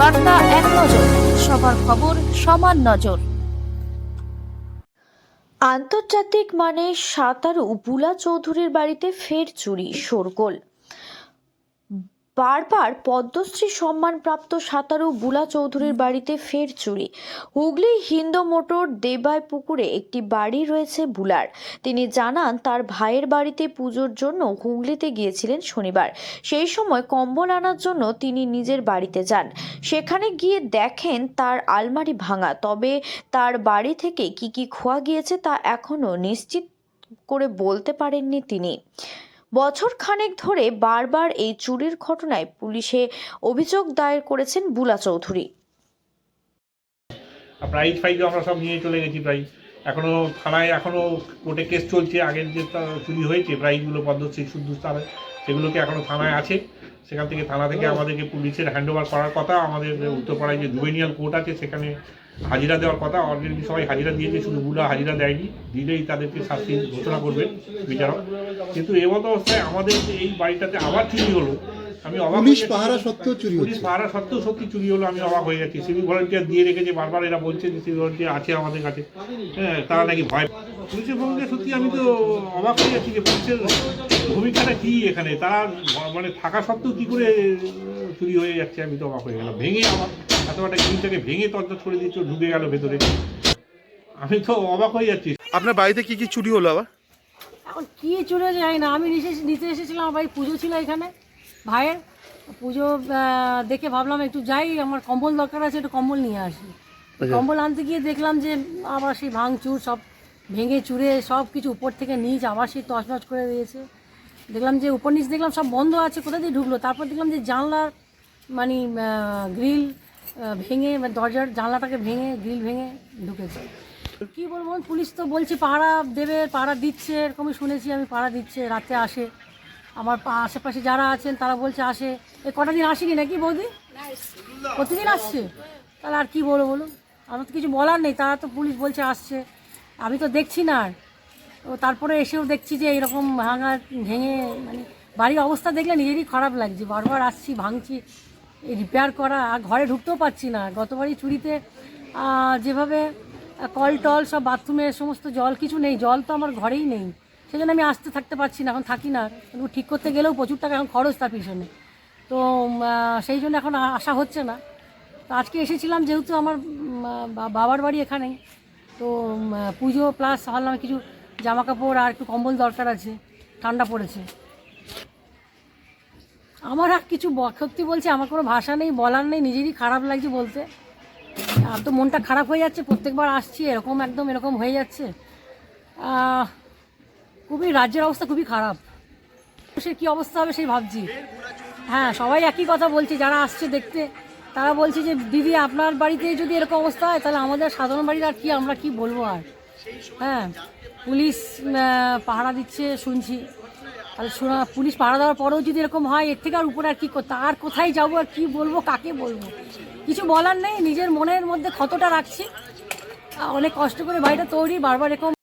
বার্তা এক নজর, সবার খবর সমান নজর। আন্তর্জাতিক মানে সাঁতারু, বুলা চৌধুরীর বাড়িতে ফের চুরি, শোরগোল। বারবার পদ্মশ্রী সম্মানপ্রাপ্ত সাঁতারু বুলা চৌধুরীর বাড়িতে ফের চুরি। হুগলি হিন্দু মোটর দেবাই পুকুরে একটি বাড়ি রয়েছে বুলার। তিনি জানান, তার ভাইয়ের বাড়িতে পুজোর জন্য হুগলিতে গিয়েছিলেন শনিবার। সেই সময় কম্বল আনার জন্য তিনি নিজের বাড়িতে যান। সেখানে গিয়ে দেখেন, তার আলমারি ভাঙা। তবে তার বাড়ি থেকে কি কি খোয়া গিয়েছে তা এখনও নিশ্চিত করে বলতে পারেননি তিনি। বছর খানেক ধরে বারবার এই চুরির ঘটনায় পুলিশে অভিযোগ দায়ের করেছেন বুলা চৌধুরী। প্রাইজ ফাইজও আমরা সব নিয়ে চলে গেছি প্রাইজ এখনও থানায় এখনও কোর্টে কেস চলছে আগের যে তা- চুরি হয়েছে প্রাইজগুলো পদ্মশ্রী শুদ্ধ তারা সেগুলোকে এখনও থানায় আছে। সেখান থেকে থানা থেকে আমাদেরকে পুলিশের হ্যান্ড ওভার করার কথা আমাদের উত্তরপাড়ায় যে জুবেনিয়াল কোর্ট আছে সেখানে হাজিরা দেওয়ার কথা অলরেডি সবাই হাজিরা দিয়েছে শুধু বুলা হাজিরা দেয়নি দিলেই তাদেরকে শাস্তি ঘোষণা করবেন বিচারক। কিন্তু এমত অবস্থায় আমাদের এই বাড়িটাতে আবার চুরি হলো আমি অবাক পুলিশ পাহারা সত্ত্বেও চুরি পুলিশ পাহারা সত্ত্বেও সত্যি চুরি হলো আমি অবাক হয়ে যাচ্ছি সিভিক ভলেন্টিয়ার দিয়ে রেখেছে বারবার এরা বলছে যে সিভিক ভলেন্টিয়ার আছে আমাদের কাছে। হ্যাঁ তারা নাকি ভয় পুলিশের ভূমিকা সত্যি আমি তো অবাক হয়ে যাচ্ছি যে পুলিশের ভূমিকাটা কি এখানে? তারা মানে থাকা সত্ত্বেও কি করে চুরি হয়ে যাচ্ছে আমি তো অবাক হয়ে গেলাম। ভেঙে আমার এত একটা ভেঙে তরজা করে দিচ্ছে ঢুকে গেল ভেতরে। আমি তো অবাক হয়ে যাচ্ছি। আপনার বাড়িতে কি কি চুরি হলো আবার? এখন কি চলে যায় না। আমি নিচে নিতে এসেছিলাম আমার ভাই পুজো ছিল এখানে ভাইয়ের। পুজো দেখে ভাবলাম একটু যাই আমার কম্বল দরকার আছে একটু কম্বল নিয়ে আসি। কম্বল আনতে গিয়ে দেখলাম যে আবার সেই ভাঙচুর সব ভেঙে চুরে সব কিছু উপর থেকে নিচ আবার সেই তছনছ করে দিয়েছে। দেখলাম যে উপর নিচ দেখলাম সব বন্ধ আছে কোথা দিয়ে ঢুকলো? তারপর দেখলাম যে জানলার মানে গ্রিল ভেঙে দরজার জানলাটাকে ভেঙে, গ্রিল ভেঙে ঢুকেছে। কি বলব, পুলিশ তো বলছে পাহারা দেবে, পাহারা দিচ্ছে, এরকমই শুনেছি আমি, পাহারা দিচ্ছে, রাতে আসে। আমার আশেপাশে যারা আছেন, তারা বলছে আসে। এ কটা দিন আসেনি নাকি বৌদি? প্রতিদিন আসছে? তাহলে আর কি বলব বলুন? আমার তো কিছু বলার নেই, তারা তো পুলিশ বলছে আসছে। আমি তো দেখছি না আর। ও তারপরে এসেও দেখছি যে এরকম ভাঙা, ভেঙে মানে বাড়ির অবস্থা দেখলে নিজেরই খারাপ লাগছে। বারবার আসছি, ভাঙছি। রিপেয়ার করা, আর ঘরে ঢুকতেও পারছি না। গতবারই চুরিতে যেভাবে কল টল সব বাথরুমে সমস্ত জল, কিছু নেই, জল তো আমার ঘরেই নেই। সেজন্য আমি আসতে থাকতে পারছি না, এখন থাকি না। ঠিক করতে গেলেও প্রচুর টাকা এখন খরচ তার পিছনে। তো সেই জন্য এখন আসা হচ্ছে না। তো আজকে এসেছিলাম যেহেতু আমার বাবার বাড়ি এখানেই। তো পুজো প্লাস ভাবলাম কিছু জামা কাপড় আর একটু কম্বল দরকার আছে, ঠান্ডা পড়েছে। আমার আর কিছু সত্যি বলছি, আমার কোনো ভাষা নেই, বলার নেই, নিজেরই খারাপ লাগছে বলতে। আর তো মনটা খারাপ হয়ে যাচ্ছে, প্রত্যেকবার আসছি, এরকম একদম এরকম হয়ে যাচ্ছে। খুবই রাজ্যের অবস্থা খুবই খারাপ। সে কী অবস্থা হবে সেই ভাবছি। হ্যাঁ সবাই একই কথা বলছে, যারা আসছে দেখতে, তারা বলছে যে, দিদি, আপনার বাড়িতে যদি এরকম অবস্থা হয়, তাহলে আমাদের সাধারণ বাড়ির আর কি, আমরা কি বলব আর? হ্যাঁ পুলিশ পাহারা দিচ্ছে, শুনছি। তাহলে শোনা পুলিশ পাড়া দেওয়ার পরেও যদি এরকম হয়, এর থেকে আর উপরে আর কী করতে আর কোথায় যাব আর কী বলব, কাকে বলব? কিছু বলার নেই, নিজের মনের মধ্যে ক্ষতটা রাখছি। অনেক কষ্ট করে বাড়িটা তৈরি, বারবার এরকম